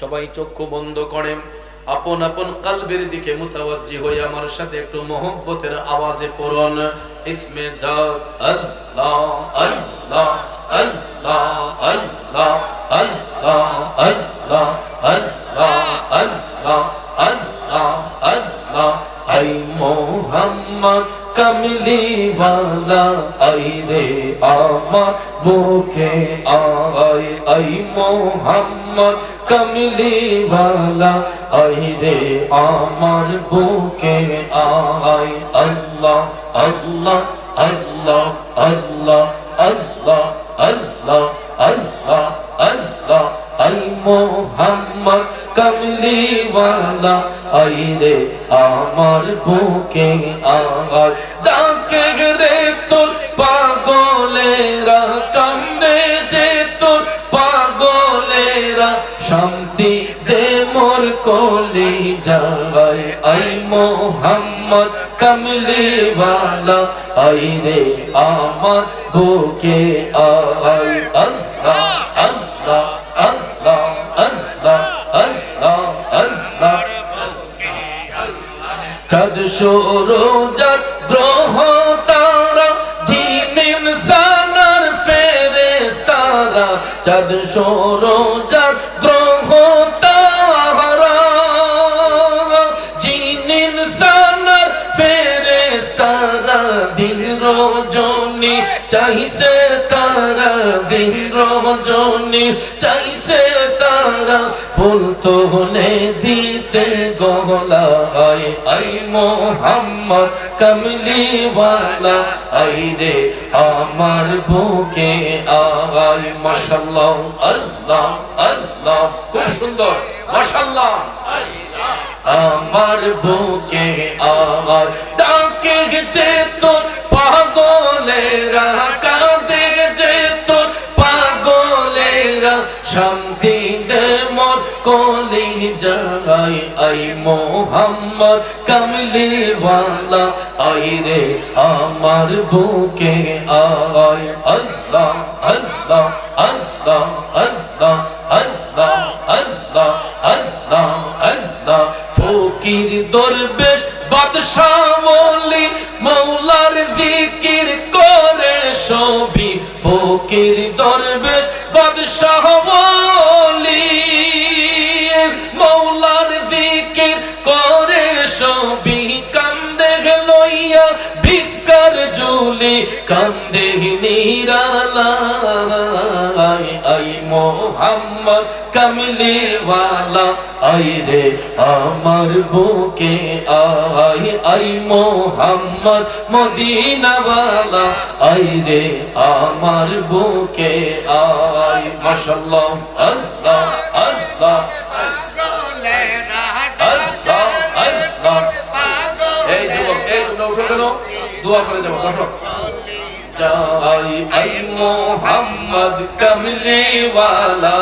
সবাই চক্ষু বন্ধ করেন আপন আপন কালবের দিকে মুতাওয়াজ্জি হয়ে আমার সাথে একটু মোহব্বতের আওয়াজে পড়ুন। ইসমে আই মোহাম্মদ কমলি আই রে আমার বুকে আই আই মোহাম্মদ কমলি ওয়ালা আই রে আমার বুকে আই আল্লাহ আল্লাহ আল্লাহ আল্লাহ আল্লাহ আল্লাহ আল্লাহ আল্লাহ আই মোহাম্মদ কমলি ওয়ালা আই রে আমার বুকে, আয়। ডাকে রে তোর পাগলেরা যায় আই মোহাম্মদ কমলি ওয়ালা আই রে আমার বুকে আয় আল্লাহ আল্লাহ আল্লাহ আল্লাহ আল্লাহ আল্লাহ। চাঁদ সূরজাত গ্রহ তারা জিনিন সানার ফেরেশতারা। চাঁদ সূরজাত দিন রজনী, চাইছে তারা দিন রজনী, চাইছে তারা ফুল তো হলে দিতে গহলা। আই আই মোহাম্মদ কমলিওয়ালা আই রে আমার বুকে আই মাশাআল্লাহ, আল্লাহ আল্লাহ, খুব সুন্দর, মাশাআল্লাহ। আমার বুকে আমার ডাকে যে পাগলেরা শান্তি দে মোর কলি যাই আই মোহাম্মদ কমলি ওয়ালা আই রে আমার বুকে আয় আল্লাহ আল্লাহ আল্লাহ আল্লাহ আল্লাহ আল্লাহ আল্লাহ আল্লাহ। ফকির দরবেশ, বাদশাহ ওলি মৌলার জিকির করে সবি ফকির দরবেশ বাদশাহ বলি মৌলার ফিকির করে সবিক ভিকার জুলি কান্দে নিরালাই আই মোহাম্মদ কমলি ওয়ালা আই রে আমার বুকে আই আই মোহাম্মদ মদিনা ওয়ালা আই রে আমার বুকে আই মাশাআল্লাহ আল্লাহ আল্লাহ। দোয়া করে যাব, বসো। যাই আই মোহাম্মদ ওয়ালা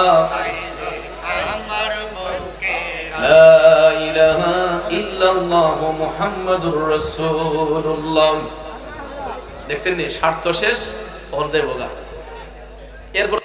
লা ইলাহা ইল্লাল্লাহ মুহাম্মাদুর রাসূলুল্লাহ। দেখছেন নি, স্বার্থ শেষ ওর যাইবগা এরপর